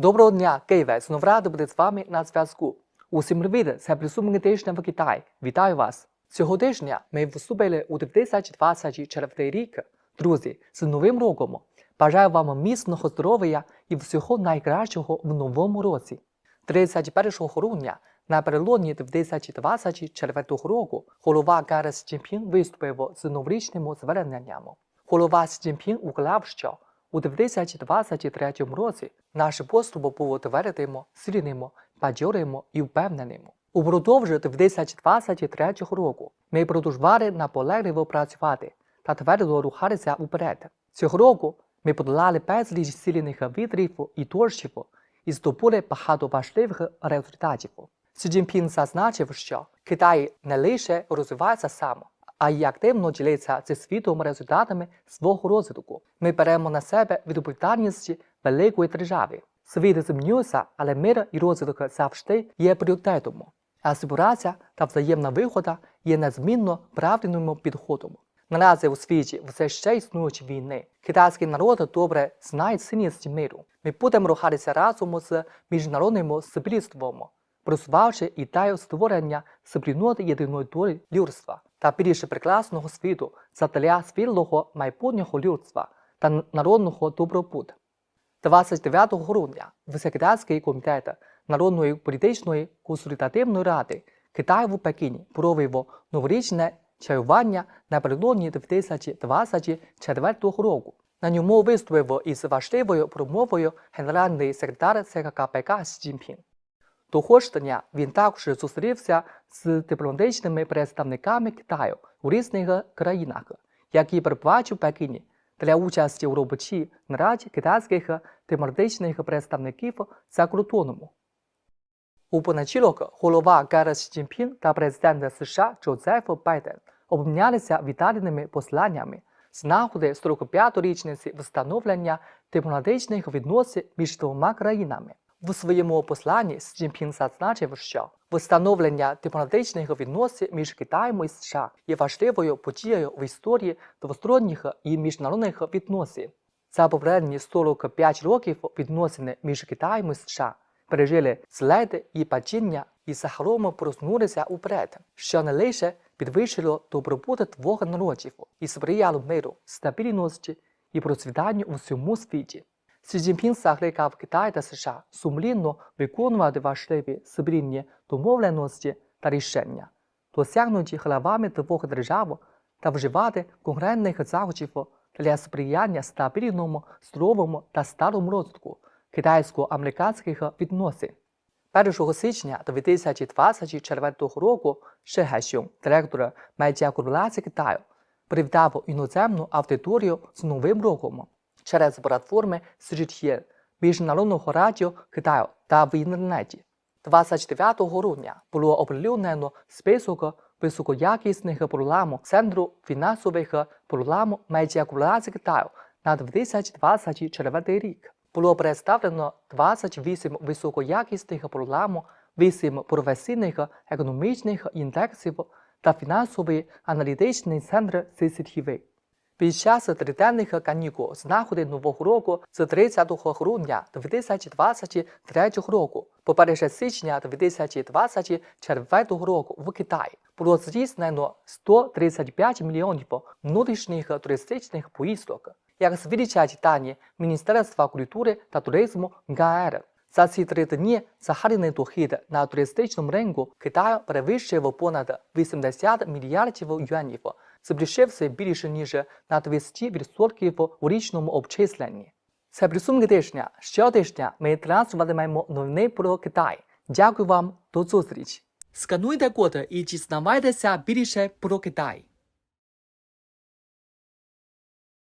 Доброго дня, Києве! Знову радий бути з вами на зв'язку. Усім привіт! Це присутній тижня в Китаї. Вітаю вас! Цього тижня ми вступили у 2024 рік. Друзі, з Новим роком! Бажаю вам міцного здоров'я і всього найкращого в новому році. 31 грудня напередодні 2024 року голова Гаррі Сі Цзіньпін виступив з новорічним зверненням. Голова Цзіньпін уклав, що у 2023 році наш поступ був твердим, сильним, бадьорим і впевненим. Упродовж 2023 року ми продовжували наполегливо працювати та твердо рухатися вперед. Цього року ми подолали безліч сильних вітрів і дощів і здобули багато важливих результатів. Сі Цзіньпін зазначив, що Китай не лише розвивається сам, а й активно ділиться зі світом результатами свого розвитку. Ми беремо на себе відповідальність великої держави. Світ змінюється, але мир і розвиток завжди є пріоритетом. А співпраця та взаємна вигода є незмінно правильним підходом. Наразі у світі все ще існують війни. Китайський народ добре знає цінність миру. Ми будемо рухатися разом з міжнародним спільством, просуваючи ідею створення спільноти єдиної долі людства та більше прекрасного світу задля спільного майбутнього людства та народного добробуту. 29 грудня Всекитайський комітет Народної політичної консультативної ради Китаю в Пекіні провів новорічне чаювання напередодні 2024 року. На ньому виступив із важливою промовою генеральний секретар ЦК КПК Сі Цзіньпін. Того ж він також зустрівся з дипломатичними представниками Китаю у різних країнах, які перебувають у Пекіні для участі у робочій нараді китайських тематичних представників за кордоном. У понеділок голова Гарас Сі та президент США Джозеф Байден обмінялися вітальними посланнями з нагоди 45-ї річниці встановлення дипломатичних відносин між двома країнами. В своєму посланні Сі Цзіньпін зазначив, що встановлення дипломатичних відносин між Китаєм і США є важливою подією в історії двосторонніх і міжнародних відносин. За попередні 45 років відносини між Китаєм і США пережили злети і падіння і загалом проснулися уперед, що не лише підвищило добробут двох народів і сприяло миру, стабільності і процвітанню у всьому світі. Сі Цзіньпін закликав Китай та США сумлінно виконувати важливі спільні домовленості та рішення, досягнуті главами двох держав та вживати конкретних заходів для сприяння стабільному, здоровому та сталому розвитку китайсько-американських відносин. 1 січня 2024 року Ши Гайсюн, директор медіакорпорації Китаю, привітав іноземну аудиторію з Новим роком через платформи CGTN Міжнародного радіо Китаю та в інтернеті. 29 грудня було оприлюднено список високоякісних програм Центру фінансових програм медіакорпорації Китаю на 2024 рік. Було представлено 28 високоякісних програм, 8 професійних економічних індексів та фінансовий аналітичний центр CCTV. Під час триденних канікул з нагоди Нового року з 30 грудня 2023 року по 1 січня 2024 року в Китаї було здійснено 135 мільйонів внутрішніх туристичних поїздок. Як свідчать дані Міністерства культури та туризму ГАЕР, за ці три дні загальний дохід на туристичному ринку Китаю перевищив понад 80 мільярдів юанів, збільшився більше ніж на 200% у річному обчисленні. Це присумки тижня. Щотижня ми транслюватимемо новини про Китай. Дякую вам, до зустрічі! Скануйте код і дізнавайтеся більше про Китай.